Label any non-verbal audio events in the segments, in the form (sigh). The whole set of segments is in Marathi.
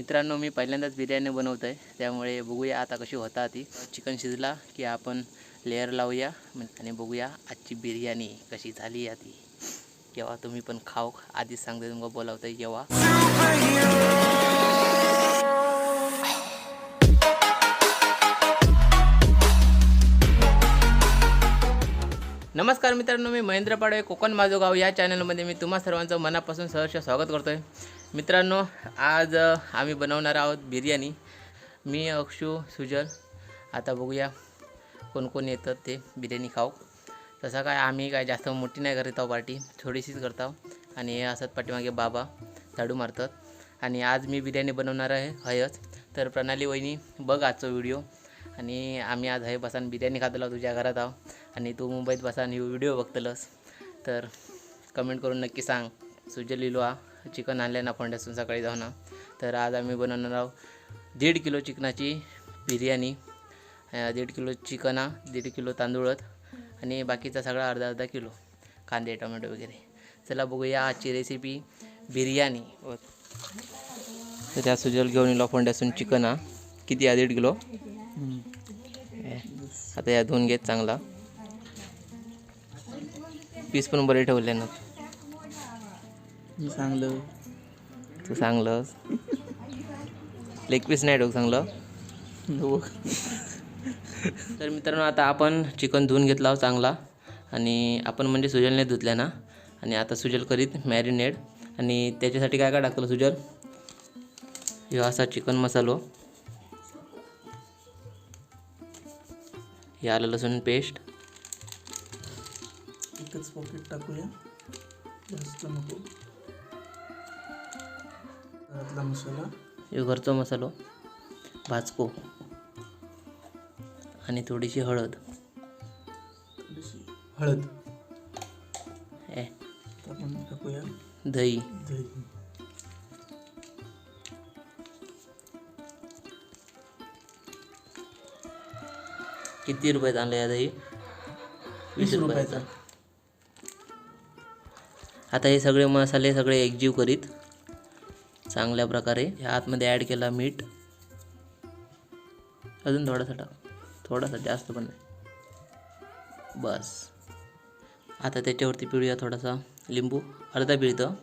मित्रांनो मी पहिल्यांदाच बिर्याणी बनवत आहे त्यामुळे बघूया आता कशी होता ती. चिकन शिजला की आपण लेअर लावूया आणि बघूया आजची बिर्याणी कशी झाली या ती. केव्हा तुम्ही पण खाऊ आधीच सांगते तुम्हाला बोलावतं केव्हा. नमस्कार मित्रांनो मी महेंद्र पाडवे कोकण माझं गाव या चॅनलमध्ये मी तुम्हा सर्वांचं मनापासून सहर्ष स्वागत करतो आहे मित्रांनो आज आम्ही बनवणार आहोत बिर्याणी. मी अक्षू सुजल. आता बघूया कोण कोण येतं ते बिर्याणी खाऊ. तसं काय आम्ही काय जास्त मोठी नाही करत आहोत पार्टी थोडीशीच करत आहोत. आणि हे असत पाठीमागे बाबा झाडू मारतात. आणि आज मी बिर्याणी बनवणार आहे हयच. तर प्रणाली वहिनी बघ आजचा व्हिडिओ. आणि आम्ही आज हय बसान बिर्याणी खातलो तुझ्या घरात आहो. आणि तू मुंबईत बसान ही व्हिडिओ बघतलस. तर कमेंट करून नक्की सांग. सुजल लिलो हा चिकन आणलं ना फोंड्यासून सकाळी जाऊन. ना तर आज आम्ही बनवणार आहोत दीड किलो चिकनाची बिर्याणी दीड किलो चिकना दीड किलो तांदूळत आणि बाकीचा सगळा अर्धा अर्धा किलो कांदे टोमॅटो वगैरे. चला बघूया आजची रेसिपी बिर्याणी. तर त्या सुजल घेऊन येलो फोंड्यासून चिकन हा. किती हा दीड किलो? आता या धुवून घेत चांगला. पीस पण बरे ठेवले ना मी सांगलं. तू सांगलंस. लेग पीस नाही ठेवू चांगलं? हो. तर मित्रांनो आता आपण चिकन धुवून घेतला आहोत चांगला. आणि आपण म्हणजे सुजलने धुतल्या ना. आणि आता सुजल करीत मॅरिनेट आणि त्याच्यासाठी काय काय टाकलं सुजल? ह्यो असा चिकन मसालो. हे आलं लसूण पेस्ट एकच पॉकेट टाकूया. जास्त नको. घरातला मसाला. ह्यो घरचो मसालो भाजको आणि थोडीशी हळद. थोडीशी हळद. आपण टाकूया. दही. दही. किती रुपयात आणलं या दही? वीस रुपयाचा. आता हे सगळे मसाले सगळे एकजीव करीत. चांगल्या प्रकारे. ह्या आतमध्ये ॲड केला मीठ. अजून थोडासा टाक. थोडासा जास्त पण नाही. बस. आता त्याच्यावरती पिळूया थोडासा लिंबू. अर्धा पिळतं.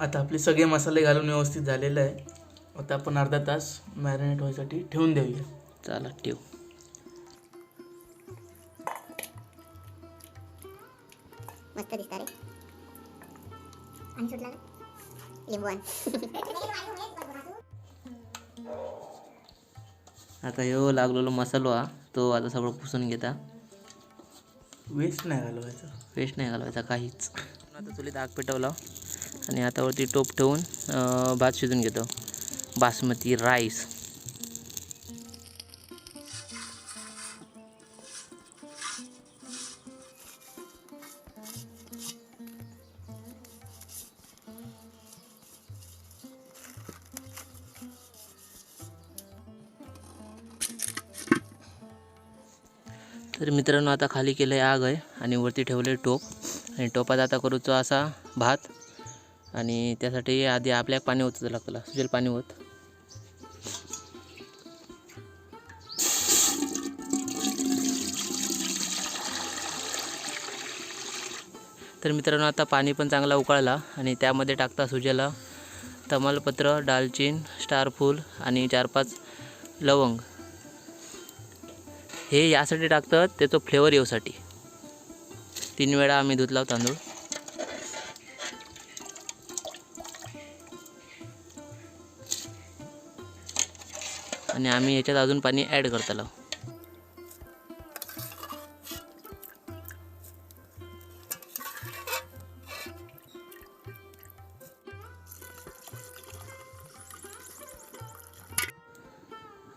आता आपले सगळे मसाले घालून व्यवस्थित झालेलं आहे. आता आपण अर्धा तास मॅरिनेट व्हायसाठी ठेवून देऊया. चला ठेव. आता ह्यो लागलेलो मसालो हा तो आता सगळं पुसून घेता. वेस्ट नाही घालवायचं. पेस्ट नाही घालवायचा काहीच. आता चुलीत आग पेटवला. आणि आता वरती टोप ठेवून भात शिजून घेतो. बासमती राईस. तर मित्रांनो आता खाली केलं आहे आग आहे आणि वरती ठेवले टोप. आणि टोपात आता करूचो असा भात. आणि त्यासाठी आधी आपल्याक पाणी ओतचं लागतं. सुजेल पाणी होत तर मित्रांनो आता पाणी पण चांगला उकळला आणि त्यामध्ये टाकता सुजेला तमालपत्र दालचीन स्टारफूल आणि चार पाच लवंग. हे यासाठी टाकतात त्याचं फ्लेवर येऊसाठी. तीन वेळा आम्ही धुतला तांदूळ. आणि आम्ही याच्यात अजून पाणी ॲड करतालो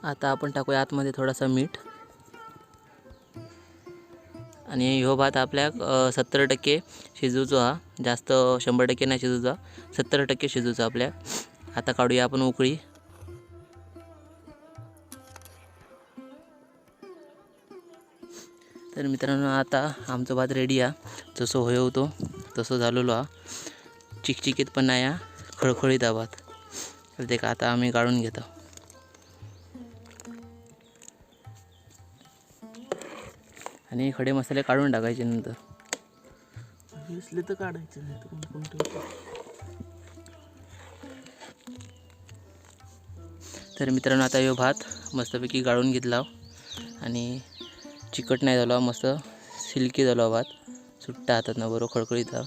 आता आपण टाकूया आतमध्ये थोडासा मीठ. आणि ह्यो भात आपल्याक सत्तर टक्के शिजूचो हा. जास्त शंभर टक्के नाही शिजूचा. सत्तर टक्के शिजूचा आपल्याक आता काढूया आपण उकळी. तर मित्रांनो आता आमचा भात रेडी हा. जसं होय होतो तसं झालेलो हा. चिकचिकीत पण नाही हा. खळखळीत हा भात. तर ते का आता आम्ही काढून घेतो. आणि खडे मसाले काढून टाकायचे नंतर. दिसले तर काढायचे नाही तर कोण मित्रांनो आता यो भात मस्तपैकी गाळून घेतला आणि चिकट नाही झाला मस्त सिल्की झाला भात. सुट्टा हातात ना बरोबर खळखळीत हा.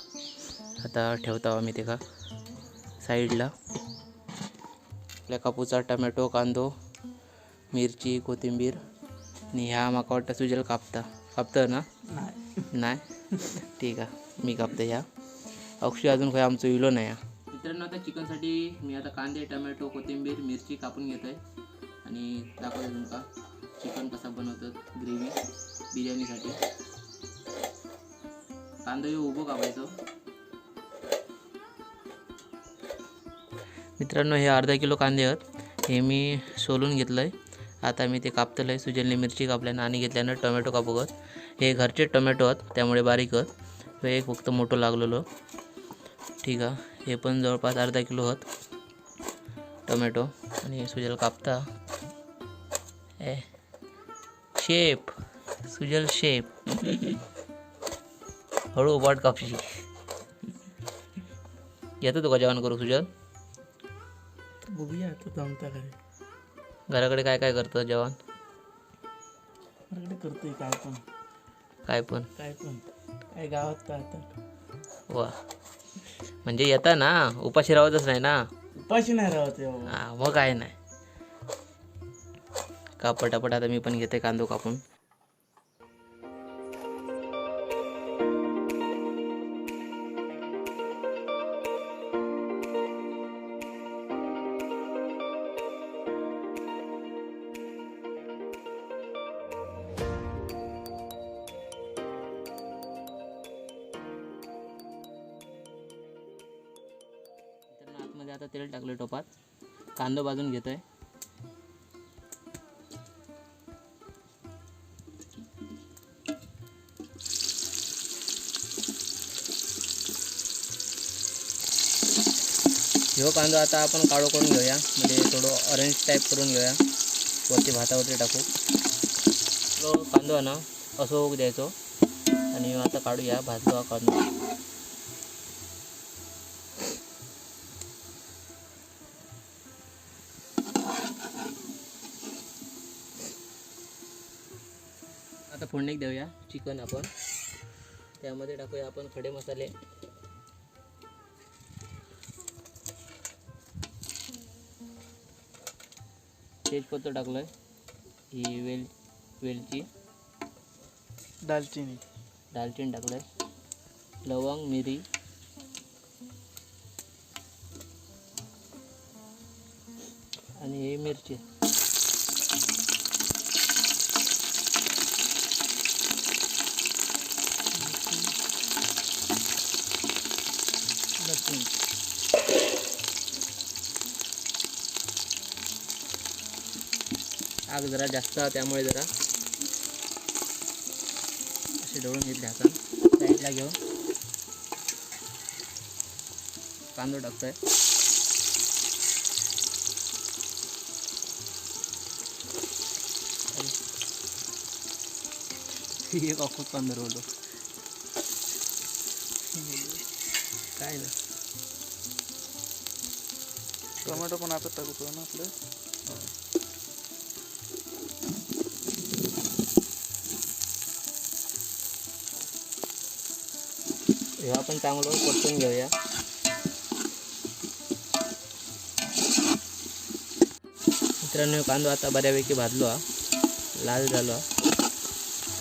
आता ठेवता आम्ही ते का? साईडला. आपल्या कापूचा टमॅटो कांदो मिरची कोथिंबीर. आणि ह्या माका वाटतं सुजेल कापता. कापतं ना? नाही. नाही? ठीक आहे. मी कापते ह्या अक्षय अजून काही आमचं इलो नाही हा. मित्रांनो आता चिकनसाठी मी आता कांदे टमॅटो कोथिंबीर मिरची कापून घेतो आहे आणि दाखवतो तुमका चिकन कसा बनवतात ग्रेव्ही बिर्याणीसाठी. कांदा हे उभं कापायचं. मित्रांनो हे अर्धा किलो कांदे आहेत. हे मी सोलून घेतलं आहे आता मी ते कापतलं आहे सुजलने मिरची कापल्यानं आणि घेतल्यानं टोमॅटो कापूगत हे घरचे टोमॅटो आहेत त्यामुळे बारीक आहेत. हे एक फक्त मोठं लागलेलं. ठीक आहे. हे पण जवळपास अर्धा किलो आहेत. टोमॅटो आणि सुजल कापता. A shape. Sujal shape. हळू वाट कापशी. येतं तुका जेवण करू सुजल? बघूया आता जमता काय घराकडे काय काय करतं जेवण? करतोय काय पण. काय पण. काय पण. काय गावात आता वा. म्हणजे येता ना उपाशी राहतच नाही ना? उपाशी नाही राहत बाबा. हा मग काय नाही. का पटापट आता मी पण घेते कांदो कापून. मित्रांनो, आता तेल टाकलं टोपात. कांदो भाजून घेतोय. ह्यो कांदो आता आपण काळो करून घेऊया. म्हणजे थोडं ऑरेंज टाईप करून घेऊया. वरती भातावरती टाकू. तो कांदो आहे ना असं होऊ द्यायचो. आणि आता काढूया भाजलो हा कांदो. आता फोडणीक देऊया. चिकन आपण. त्यामध्ये टाकूया आपण खडे मसाले. तेजपत्ता टाकलं ही वेल वेलची. दालचिनी. दालचिनी टाकलं लवंग मिरी. आणि हे मिरची लसूण आग जरा जास्त त्यामुळे जरा. असे ढवळून घेतले हातात साईडला घेऊन कांदो टाकतोय. एक अख्खो कांदा रोवलो काय ना. टोमॅटो पण आता टाकतो ना आपलं? हे आपण चांगलं परतून घेऊया. मित्रांनो कांदो आता बऱ्यापैकी भाजलो हा. लाल झालो.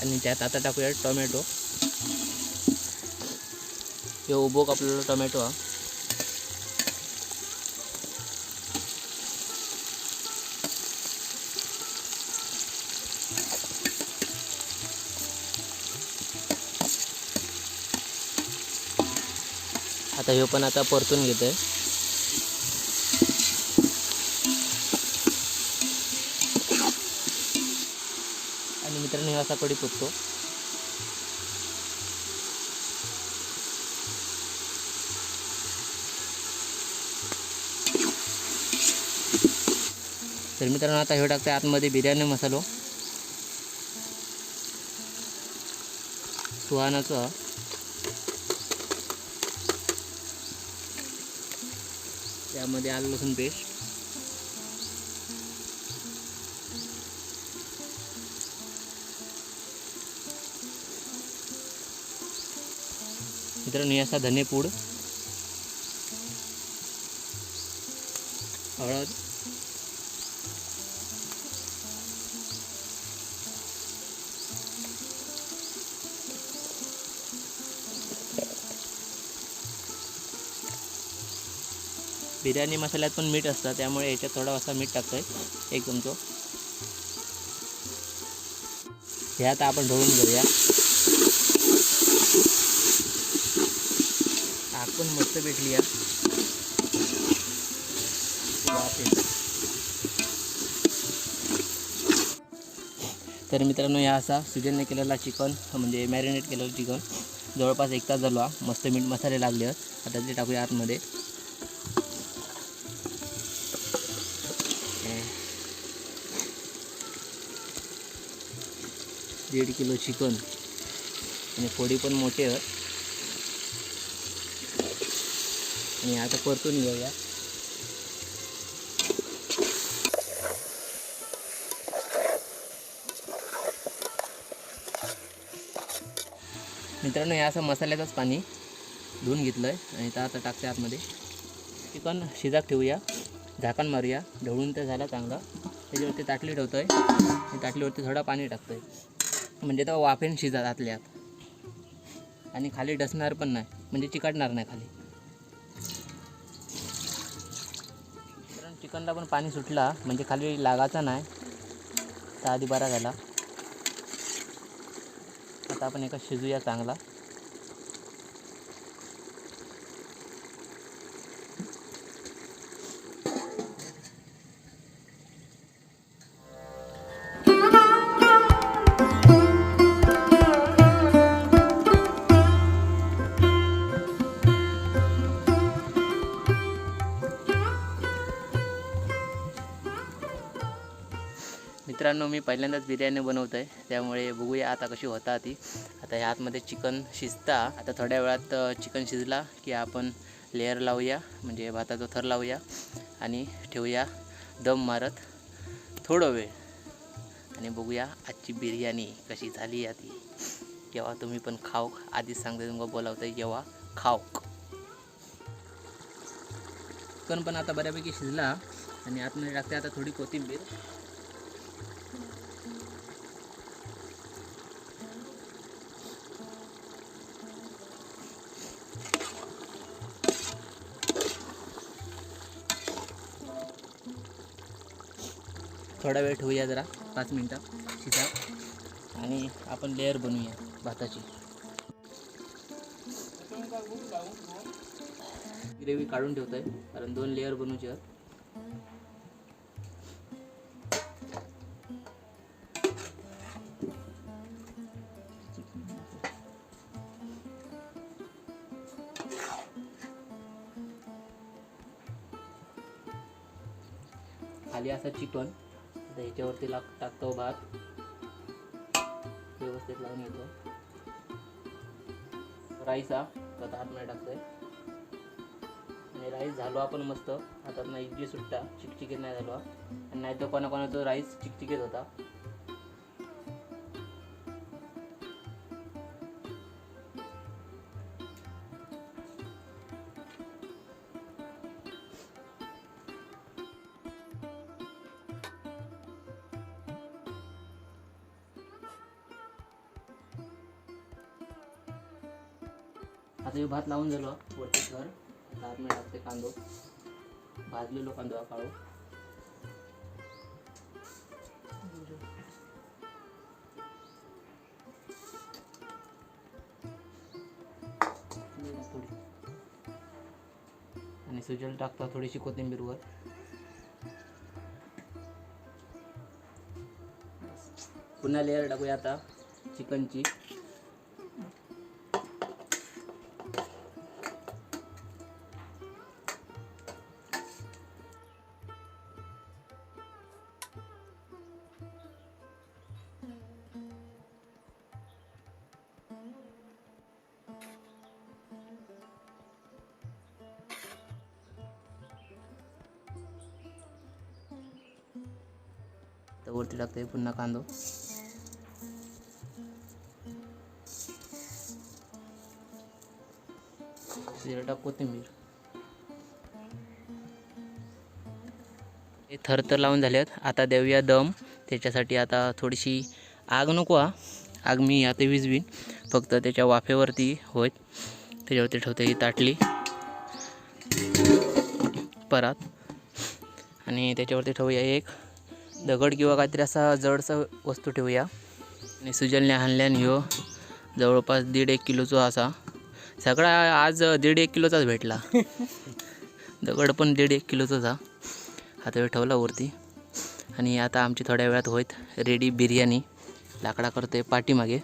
आणि त्यात आता टाकूया टोमॅटो. हे उभोक आपल्याला टोमॅटो हा. आता हे पण आता परतून घेतो आहे आणि मित्रांनो असा कडी पुतो तर मित्रांनो आता हे टाकतं आतमध्ये बिर्याणी मसालो. सुहानाचा त्यामध्ये आलं लसूण पेस्ट. मित्रांनो हे असा धनेपूड. हळद. बिर्याणी मसाल्यात पण मीठ असतं त्यामुळे याच्यात थोडा मीठ मीठ आहे एक चमचो. हे आता आपण ढवळून घेऊया. आपण मस्त भेटली या तर मित्रांनो या असा सुजनने केलेला चिकन म्हणजे मॅरिनेट केलेलं चिकन. जवळपास एक तास झाला मस्त मीठ मसाले लागले आहेत. आता ते टाकूया आतमध्ये. दीड किलो चिकन. आणि फोडी पण मोठे आहेत. आणि आता परतून घेऊया मित्रांनो हे असं मसाल्याचंच पाणी धुवून घेतलं आहे आणि आता आता टाकते आतमध्ये. चिकन शिजाक ठेवूया. झाकण मारूया. ढवळून तर झाला चांगला. त्याच्यावरती ताटली ठेवतो आहे ताटलीवरती थोडं पाणी टाकतो आहे म्हणजे तो वाफेन शिजत आतल्या आत आणि खाली डसणार पण नाही. म्हणजे चिकटणार नाही खाली. कारण चिकनला पण पाणी सुटला. म्हणजे खाली लागायचा नाही. तर आधी बरा झाला. आता आपण एका शिजूया चांगला. मित्रांनो मी पहिल्यांदाच बिर्याणी बनवतो आहे त्यामुळे बघूया आता कशी होता ती. आता ह्या आतमध्ये चिकन शिजता. आता थोड्या वेळात चिकन शिजला की आपण लेअर लावूया. म्हणजे भाताचा थर लावूया आणि ठेवूया दम मारत थोडं वेळ. आणि बघूया आजची बिर्याणी कशी झाली आहे ती. केव्हा तुम्ही पण खाऊ आधीच सांगते तुम्हाला बोलावतं आहे जेव्हा खाऊ चिकन पण आता बऱ्यापैकी शिजला. आणि आतमध्ये टाकते आता थोडी कोथिंबीर. थोडा वेळ ठेवूया जरा पाच मिनटं शिजा आणि आपण लेअर बनवूया भाताची. ग्रेव्ही काढून ठेवतोय कारण दोन लेअर बनवूचे आहेत. खाली असा चिकन. आता ह्याच्यावरती लाग टाकतो भात. व्यवस्थित लावून येतो राईस हा आता हात नाही टाकतोय. आणि राईस झालो आपण मस्त. हातात नाही इडली सुट्टा चिकचिकीत नाही झालो. आणि नाही तर कोणाकोणाचा राईस चिकचिकीत होता. भात लावून झालो. वरती घर आता आतमध्ये टाकते कांदो. भाजलेलो कांदो हा काढू आणि सुजल टाकता थोडीशी कोथिंबीरवर पुन्हा लेअर टाकूया आता चिकनची. आता वरती टाकते पुन्हा कांदो. जिरं टाक कोथिंबीर. हे थर तर लावून झालेत. आता देऊया दम. त्याच्यासाठी आता थोडीशी आग नको हा. आग मी आता विजवीन. फक्त त्याच्या वाफेवरती होत त्याच्यावरती ठेवते ही ताटली. परात. आणि त्याच्यावरती ठेवूया एक दगड किंवा काहीतरी असा जडसा वस्तू ठेवूया. आणि सुजलने आणल्यान ह्यो जवळपास दीड एक किलोचो असा. सगळा आज दीड एक किलोचाच भेटला. (laughs) दगड पण दीड एक किलोचाच हा. आता ह्यो ठेवला वरती. आणि आता आमची थोड्या वेळात होईत रेडी बिर्याणी. लाकडा करतोय पाठीमागे.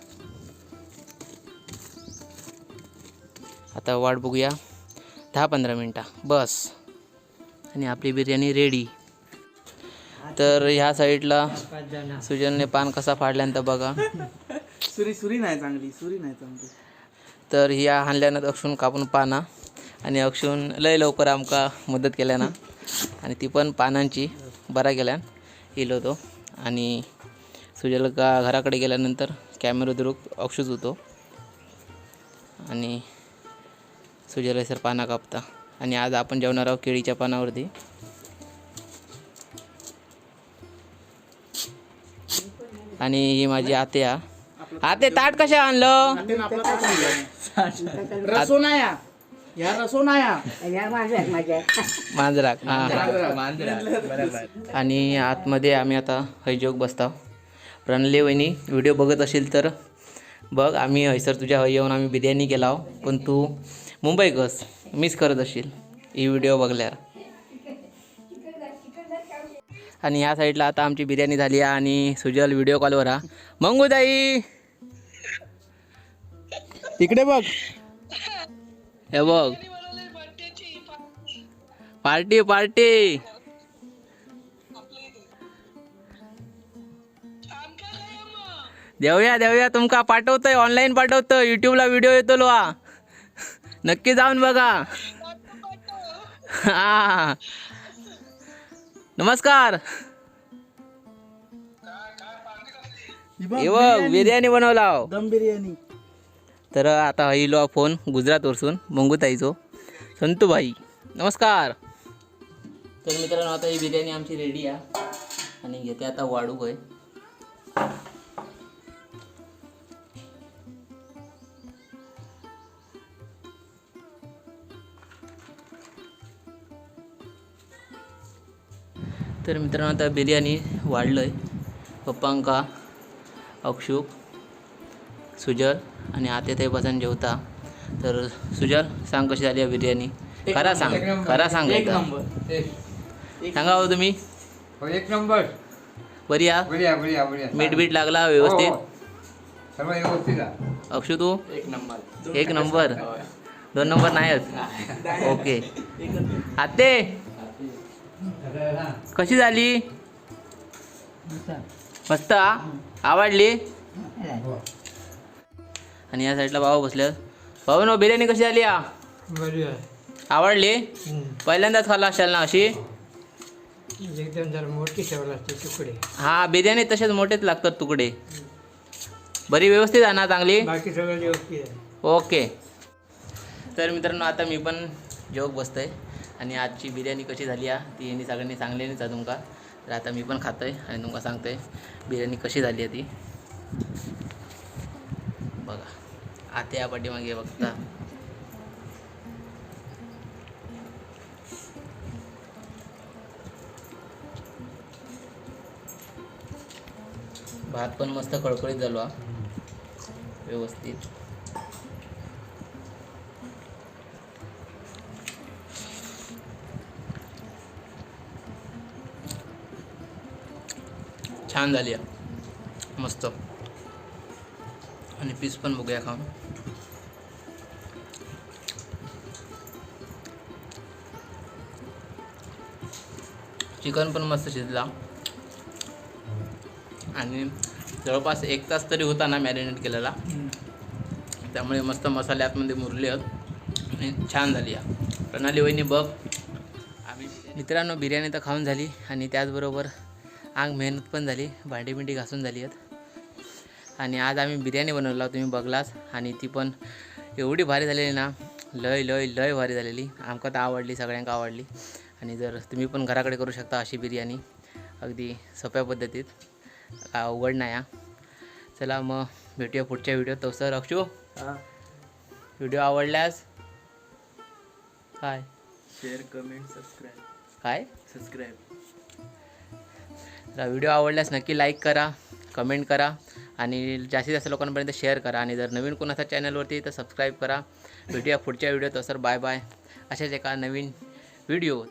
आता वाट बघूया. दहा पंधरा मिनटा. बस. आणि आपली बिर्याणी रेडी. तर ह्या साईडला सुजनने पान कसा फाडल्यानंतर बघा. सुरी सुरी नाही चांगली सुरी नाही चांगली. तर ह्या हाणल्यानं अक्षून कापून पाना आणि अक्षून लय लवकर आमका मदत केल्यानं आणि ती पण पानांची बरा गेल्यान येलो होतो. आणि सुजल का घराकडे गेल्यानंतर कॅमेरा दुरुक अक्षूच होतो आणि सुजल सर पाना कापता. आणि आज आपण जेवणार आहोत केळीच्या पानावरती. आणि ही माझी आत्या. आते ताट कशा आणलं? रसोनाया. या रसोनाया. मांजराक हा. आणि आतमध्ये आम्ही आता हैजोग बसता प्रणले वहिनी व्हिडिओ बघत असेल तर बघ आम्ही हैसर तुझ्या हय येऊन आम्ही बिर्याणी केला पण तू मुंबई कस मिस करत असशील ही व्हिडिओ बघल्यावर. आणि ह्या साईडला आता आमची बिर्याणी झाली आहे आणि सुजल व्हिडिओ कॉलवर हा. मंगूताई तिकडे बघ. हे बघ. Party party. देऊया देऊया. तुमका पाठवतोय ऑनलाईन पाठवतोय. युट्यूबला व्हिडिओ येतो लो नक्की जाऊन बघा. हा. नमस्कार. हे बिर्याणी. बनवला हो. दम बिर्याणी. तर आता येलो फोन गुजरात वरसून मंगूताईचो. संतूबाई नमस्कार. तर मित्रांनो आता ही बिर्याणी आमची रेडी आहे. आणि घेते आता वाढू होय. तर मित्रांनो आता बिर्याणी वाढलं आहे पप्पांका अक्षुक सुजल आणि आते ते बसन जेवता. तर सुजल सांग कशी झाली बिर्याणी? खरा सांग खरा सांग एक. नंबर सांगा हो तुम्ही. हो, एक नंबर. बरी आ बढिया बढिया बढिया. मीठ बीठ लागला व्यवस्थित हो, सर्व व्यवस्थित आहे. अक्षू तू? एक नंबर. एक नंबर. दोन नंबर नाहीच ओके. आते कशी झाली? मस्त? आवडली? आणि या साईडला भाऊ बसले. भाऊ नो बिर्याणी कशी झाली आ आवडली? पहिल्यांदाच खाल्ला असेल ना अशी? एकदम जरा मोठी तुकडे. हा बिर्याणी तसेच मोठेच लागतात तुकडे. बरी व्यवस्थित आहे ना चांगली? बाकी सगळं व्यवस्थित आहे. ओके. तर मित्रांनो आता मी पण जेवक बसतोय. आणि आजची बिर्याणी कशी झाली आहे ती यांनी सगळ्यांनी सांगलेलीच आहे तुमका. तर आता मी पण खातोय आणि तुमका सांगतोय बिर्याणी कशी झाली आहे ती. बघा. आता या पाठीमागे बघता. भात पण मस्त खळखळीत झालो हा. व्यवस्थित. छान झाली आहे. मस्त. आणि पीस पण बघूया खाऊन. चिकन पण मस्त शिजला. आणि जवळपास एक तास तरी होता ना मॅरिनेट केलेला. त्यामुळे मस्त मसाले आतमध्ये मुरले आहेत. आणि छान झाली या प्रणाली वहिनी बघ. आम्ही मित्रांनो बिर्याणी तर खाऊन झाली. आणि त्याचबरोबर आंग मेहनत पण झाली भांडी बिंडी घासून झाली आहेत. आणि आज आम्ही बिर्याणी बनवला तुम्ही बघलाच. आणि ती पण एवढी भारी झालेली ना लय लय लय भारी झालेली. आमका तर आवडली सगळ्यांका आवडली. आणि जर तुम्ही पण घराकडे करू शकता अशी बिर्याणी अगदी सोप्या पद्धतीत. अवघड नाही हा. चला मग भेटूया पुढच्या व्हिडिओत. तो सर अक्षू व्हिडिओ आवडल्यास काय? Share comment subscribe. काय? सबस्क्राईब. तर व्हिडिओ आवडल्यास नक्की लाईक करा कमेंट करा आणि जास्तीत जास्त लोकांपर्यंत शेअर करा. आणि जर नवीन कोण असा चॅनलवरती तर सबस्क्राईब करा. भेटूया पुढच्या व्हिडिओत. सर बाय बाय अशाच एका नवीन व्हिडिओत.